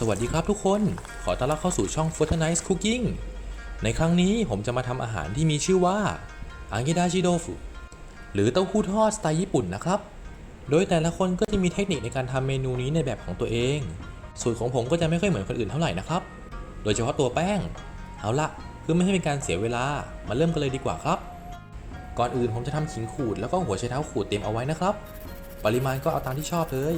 สวัสดีครับทุกคน ขอต้อนรับเข้าสู่ช่อง f o r t n i t e Cooking ในครั้งนี้ผมจะมาทำอาหารที่มีชื่อว่าอังเกดาชิโดฟุหรือเต้าหู้ทอดสไตล์ญี่ปุ่นนะครับ โดยแต่ละคนก็จะมีเทคนิคในการทำเมนูนี้ในแบบของตัวเอง สูตรของผมก็จะไม่ค่อยเหมือนคนอื่นเท่าไหร่นะครับ โดยเฉพาะตัวแป้ง เอาละเพื่อไม่ให้เป็นการเสียเวลา มาเริ่มกันเลยดีกว่าครับ ก่อนอื่นผมจะทำขิงขูดแล้วก็หัวไชเท้าขูดเตรียมเอาไว้นะครับ ปริมาณก็เอาตามที่ชอบเลย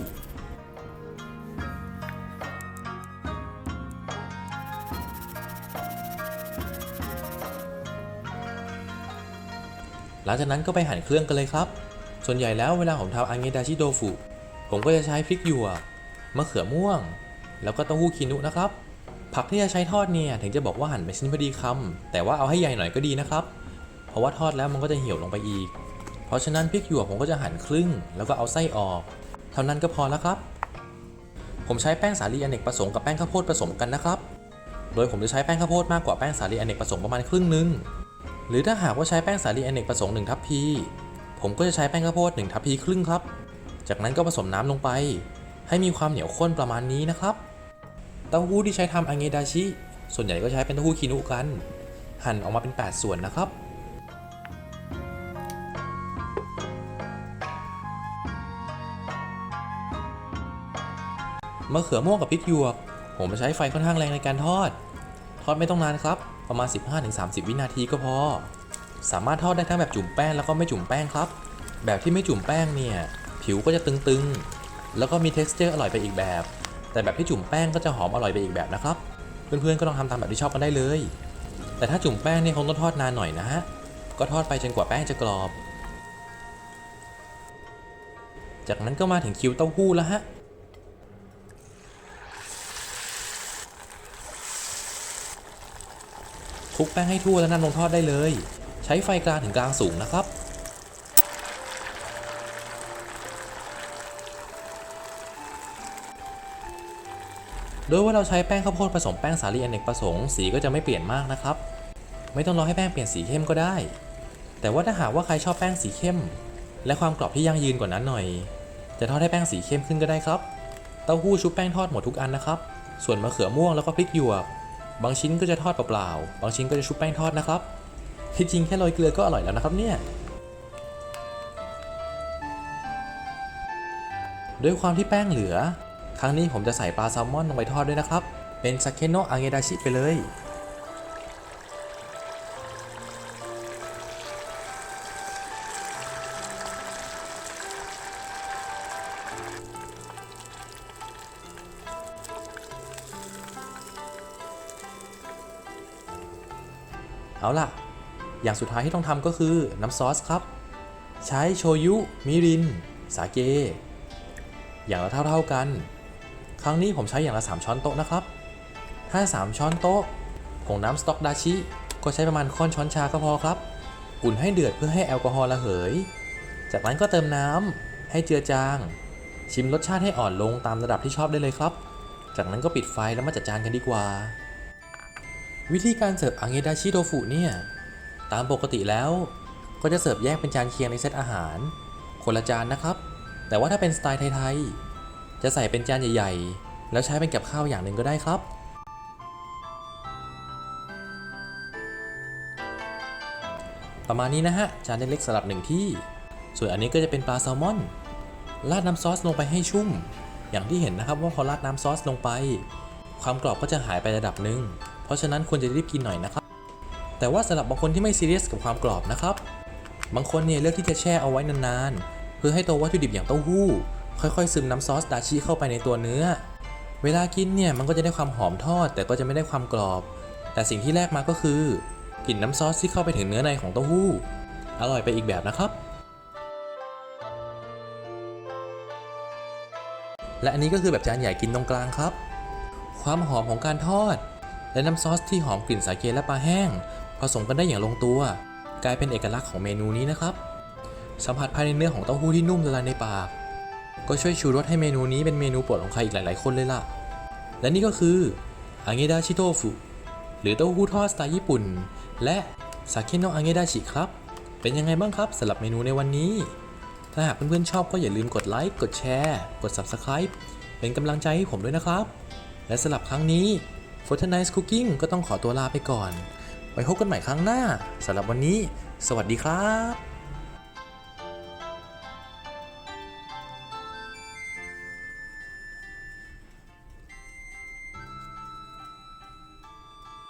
หลังจากนั้นก็ไปหั่นเครื่องกันเลยครับ ส่วนใหญ่แล้วเวลาผมทำอังเงดาชิโดฟุผมก็จะใช้พริกหยวกมะเขือม่วง แล้วก็เต้าหู้คีนุนะครับ ผักที่จะใช้ทอดเนี่ยถึงจะบอกว่าหั่นเป็นชิ้นพอดีคำแต่ว่าเอาให้ใหญ่หน่อยก็ดีนะครับ เพราะว่าทอดแล้วมันก็จะเหี่ยวลงไปอีก เพราะฉะนั้นพริกหยวกผมก็จะหั่นครึ่ง แล้วก็เอาไส้ออก เท่านั้นก็พอแล้วครับ ผมใช้แป้งสาลีอเนกประสงค์กับแป้งข้าวโพดผสมกันนะครับ โดยผมจะใช้แป้งข้าวโพดมากกว่าแป้งสาลีอเนกประสงค์ประมาณครึ่งหนึง หรือถ้าหากว่าใช้แป้งสาลีอเนกประสงค์1ทัพพี ผมก็จะใช้แป้งข้าวโพด1ทัพพีครึ่งครับ จากนั้นก็ผสมน้ำลงไป ให้มีความเหนียวข้นประมาณนี้นะครับ เต้าหู้ที่ใช้ทำอังเงดาชิ ส่วนใหญ่ก็ใช้เป็นเต้าหู้คีนุกัน หั่นออกมาเป็น 8 ส่วนนะครับมะเขือม่วงกับพริกหยวก ผมใช้ไฟค่อนข้างแรงในการทอด ทอดไม่ต้องนานครับ ประมาณ 15-30 วินาทีก็พอ สามารถทอดได้ทั้งแบบจุ่มแป้งแล้วก็ไม่จุ่มแป้งครับ แบบที่ไม่จุ่มแป้งเนี่ย ผิวก็จะตึงๆ แล้วก็มี t e x t อร์อร่อยไปอีกแบบ แต่แบบที่จุ่มแป้งก็จะหอมอร่อยไปอีกแบบนะครับ เพื่อนๆก็ลองทำตามแบบที่ชอบกันได้เลย แต่ถ้าจุ่มแป้งเนี่ยคงต้องทอดนานหน่อยนะฮะ ก็ทอดไปจนกว่าแป้งจะกรอบ จากนั้นก็มาถึงคิวเต้าหู้แล้วฮะ คลุกแป้งให้ทั่วแล้วนำลงทอดได้เลย ใช้ไฟกลางถึงกลางสูงนะครับ โดยว่าเราใช้แป้งข้าวโพดผสมแป้งสาลีอเนกประสงค์สีก็จะไม่เปลี่ยนมากนะครับ ไม่ต้องรอให้แป้งเปลี่ยนสีเข้มก็ได้ แต่ว่าถ้าหากว่าใครชอบแป้งสีเข้ม และความกรอบที่ยั่งยืนกว่านั้นหน่อย จะทอดให้แป้งสีเข้มขึ้นก็ได้ครับ เต้าหู้ชุบแป้งทอดหมดทุกอันนะครับ ส่วนมะเขือม่วงแล้วก็พริกหยวก บางชิ้นก็จะทอดเปล่าๆ บางชิ้นก็จะชุบแป้งทอดนะครับ ที่จริงแค่โรยเกลือก็อร่อยแล้วนะครับเนี่ย ด้วยความที่แป้งเหลือ ครั้งนี้ผมจะใส่ปลาแซลมอนลงไปทอดด้วยนะครับ เป็นซาเคโนะอังเงดาชิไปเลย เอาล่ะ อย่างสุดท้ายที่ต้องทำก็คือน้ำซอสครับ ใช้โชยุ มิริน สาเก อย่างละเท่าๆกัน ครั้งนี้ผมใช้อย่างละ 3 ช้อนโต๊ะนะครับ ถ้า 3 ช้อนโต๊ะผงน้ำสต๊อกดาชิ ก็ใช้ประมาณค่อนช้อนชาก็พอครับ อุ่นให้เดือดเพื่อให้แอลกอฮอล์ระเหย จากนั้นก็เติมน้ำให้เจือจาง ชิมรสชาติให้อ่อนลงตามระดับที่ชอบได้เลยครับ จากนั้นก็ปิดไฟแล้วมาจัดจานกันดีกว่า วิธีการเสิร์ฟอังเงดาชิโดฟุเนี่ย ตามปกติแล้ว ก็จะเสิร์ฟแยกเป็นจานเคียงในเซตอาหาร คนละจานนะครับ แต่ว่าถ้าเป็นสไตล์ไทยๆ จะใส่เป็นจานใหญ่ๆ แล้วใช้เป็นกับข้าวอย่างหนึ่งก็ได้ครับ ประมาณนี้นะฮะ จานเล็กๆสลับหนึ่งที่ ส่วนอันนี้ก็จะเป็นปลาแซลมอน ราดน้ำซอสลงไปให้ชุ่ม อย่างที่เห็นนะครับว่าพอราดน้ำซอสลงไป ความกรอบก็จะหายไประดับหนึ่ง เพราะฉะนั้นควรจะรีบกินหน่อยนะครับ แต่ว่าสำหรับบางคนที่ไม่ซีเรียสกับความกรอบนะครับ บางคนเนี่ยเลือกที่จะแช่เอาไว้นานๆ เพื่อให้ตัววัตถุดิบอย่างเต้าหู้ ค่อยๆ ซึมน้ำซอสดาชิเข้าไปในตัวเนื้อ เวลากินเนี่ยมันก็จะได้ความหอมทอด แต่ก็จะไม่ได้ความกรอบ แต่สิ่งที่แรกมาก็คือกลิ่นน้ำซอสที่เข้าไปถึงเนื้อในของเต้าหู้ อร่อยไปอีกแบบนะครับ และอันนี้ก็คือแบบจานใหญ่กินตรงกลางครับ ความหอมของการทอด และน้ำซอสที่หอมกลิ่นสาเกและปลาแห้ง ผสมกันได้อย่างลงตัว กลายเป็นเอกลักษณ์ของเมนูนี้นะครับ สัมผัสภายในเนื้อของเต้าหู้ที่นุ่มละลายในปาก ก็ช่วยชูรสให้เมนูนี้เป็นเมนูโปรดของใครอีกหลาย ๆ คนเลยล่ะ และนี่ก็คืออังเงดาชิโตฟุหรือเต้าหู้ทอดสไตล์ญี่ปุ่น และซาเกโนะอังเงดาชิครับ เป็นยังไงบ้างครับสำหรับเมนูในวันนี้ ถ้าหากเพื่อนๆชอบก็อย่าลืมกดไลค์ กดแชร์ กด Subscribe เป็นกำลังใจให้ผมด้วยนะครับ และสำหรับครั้งนี้ f o r t n i c e Cooking ก็ต้องขอตัวลาไปก่อน ไว้พบกันใหม่ครั้งหน้าสำหรับวันนี้ สวัสดีครับ